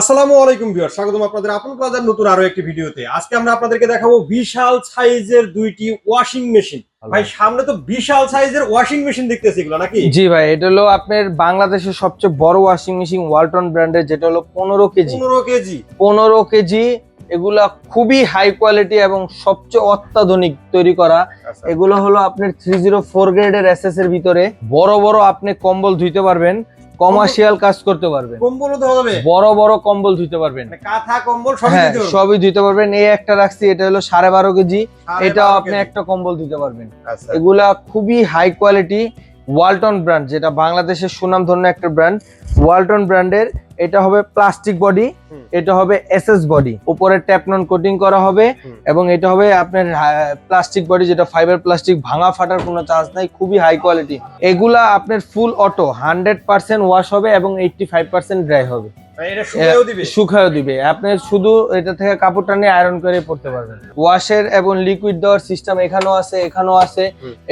আসসালামু আলাইকুম ভিউয়ার স্বাগতম আপনাদের আপন প্লাজার নতুন আরও একটি ভিডিওতে। আজকে আমরা আপনাদেরকে দেখাবো বিশাল সাইজের দুইটি ওয়াশিং মেশিন ভাই সামনে তো বিশাল সাইজের ওয়াশিং মেশিন দেখতেছি এগুলো নাকি? জি ভাই এটা হলো আপনার বাংলাদেশের সবচেয়ে বড় ওয়াশিং মেশিন ওয়ালটন ব্র্যান্ডের যেটা হলো পনেরো কেজি। পনেরো কেজি। পনেরো কেজি এগুলা খুবই হাই কোয়ালিটি এবং সবচেয়ে অত্যাধুনিক তৈরি করা। এগুলো হলো আপনার থ্রি জিরো ফোর গ্রেডের এসএস এর ভিতরে। বড় বড় আপনি কম্বল ধুইতে পারবেন। কমার্শিয়াল কাজ করতে পারবেন। কম্বলও যাবে বড় বড় কম্বল ধুইতে পারবেন। মানে কাঁথা কম্বল সবই হ্যাঁ সবই ধুইতে পারবেন। এই একটা রাখছি এটা হলো সাড়ে বারো কেজি। সাড়ে এটাও আপনি একটা কম্বল ধুইতে পারবেন। আচ্ছা। এগুলা খুবই হাই কোয়ালিটি ওয়ালটন ব্র্যান্ড যেটা বাংলাদেশের সুনাম ধন্য একটা ব্র্যান্ড ওয়ালটন ব্র্যান্ডের এটা হবে প্লাস্টিক বডি এটা হবে এসএস বডি উপরে ট্যাপনন কোটিং করা হবে। এবং এটা হবে আপনার প্লাস্টিক বডি যেটা ফাইবার প্লাস্টিক ভাঙা ফাটার কোনো চান্স নাই খুবই হাই কোয়ালিটি এগুলা আপনার full auto hundred percent wash হবে এবং এইটটি ফাইভ পার্সেন্ট ড্রাই হবে শুকায়ও দিবে। আপনি শুধু এটা থেকে কাপড়টা নিয়ে আয়রন করে পড়তে পারবেন। ওয়াশের এবং লিকুইড দেওয়ার সিস্টেম এখানেও আছে এখানেও আছে।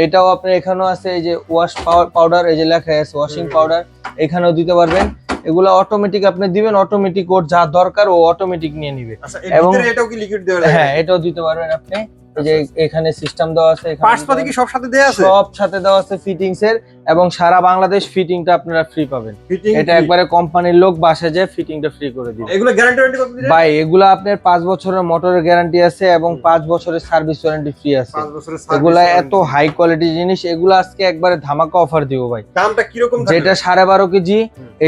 এটাও আপনার এখানেও আছে এই যে ওয়াশ পাউডার এই যে লেখা আছে ওয়াশিং পাউডার এখানেও দিতে পারবেন। এগুলো অটোমেটিক আপনি দিবেন অটোমেটিক ওর যা দরকার ও অটোমেটিক নিয়ে নিবে। আচ্ছা এবং- এটাও কি লিকুইড দেওয়া হ্যাঁ এটাও দিতে পারবেন আপনি। এই যে এখানে সিস্টেম দেওয়া আছে এখানে পার্টস পাতি কি সব সাথে দেয়া আছে? সব সাথে দেওয়া আছে ফিটিংস এর এবং সারা বাংলাদেশ ফিটিংটা আপনারা ফ্রি পাবেন। এটা একবারে কোম্পানির লোক বাসে যে ফিটিংটা ফ্রি করে দিবে। এগুলো গ্যারান্টি ওয়ারেন্টি কত ভাই এগুলো আপনার পাঁচ বছরের মোটরের গ্যারান্টি আছে এবং হুম। পাঁচ বছরের সার্ভিস ওয়ারেন্টি ফ্রি আছে। 5 বছরের এগুলা সার্ভিস এত হাই কোয়ালিটি জিনিস এগুলো আজকে একবারে ধামাকা অফার দিব ভাই। দামটা কি রকম যেটা সাড়ে বারো কেজি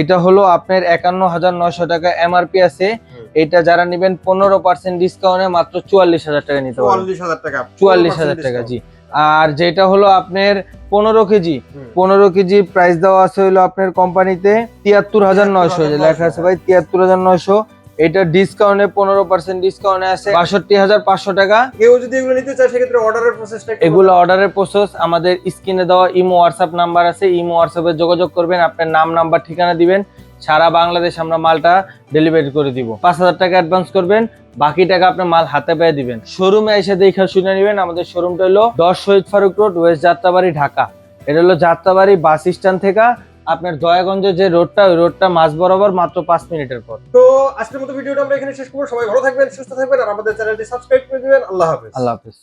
এটা হলো আপনার একান্ন হাজার নয়শো টাকা এমআরপি আছে। এটা যারা নেবেন পনেরো পার্সেন্ট ডিসকাউন্টে মাত্র চুয়াল্লিশ হাজার টাকা নিতে পারবেন। 44000 টাকা। চুয়াল্লিশ হাজার টাকা জি। আর যেটা হলো আপনার পনেরো কেজি পনেরো কেজি প্রাইস দেওয়া আছে হলো আপনার কোম্পানিতে তিয়াত্তর হাজার নয়শো লেখা আছে ভাই তিয়াত্তর হাজার নয়শো। এটা ডিসকাউন্টে পনেরো পার্সেন্ট ডিসকাউন্টে আছে বাষট্টি হাজার পাঁচশো টাকা। কেউ যদি এগুলো নিতে চায় সেক্ষেত্রে অর্ডারের প্রসেসটা এগুলো অর্ডারের প্রসেস আমাদের স্ক্রিনে দেওয়া ইমো হোয়াটসঅ্যাপ নাম্বার আছে ইমো হোয়াটসঅ্যাপে যোগাযোগ করবেন আপনার নাম নাম্বার ঠিকানা দিবেন। সারা বাংলাদেশ আমরা মালটা ডেলিভারি করে দিব। পাঁচ হাজার টাকা অ্যাডভান্স করবেন বাকি টাকা আপনার মাল হাতে পেয়ে দিবেন। শোরুমে এসে দেখে শুনে নেবেন আমাদের শোরুমটা হলো দশ শহীদ ফারুক রোড ওয়েস্ট যাত্রাবাড়ি ঢাকা। এটা হলো যাত্রাবাড়ি বাস স্ট্যান্ড থেকে আপনার দয়াগঞ্জের যে রোডটা ওই রোডটা মাঝ বরাবর মাত্র পাঁচ মিনিটের পর তো আজকের মতো ভিডিওটা আমরা এখানে শেষ করব। সবাই ভালো থাকবেন সুস্থ থাকবেন আর আমাদের চ্যানেলটি সাবস্ক্রাইব করে দিবেন। আল্লাহ হাফেজ। আল্লাহ হাফিজ।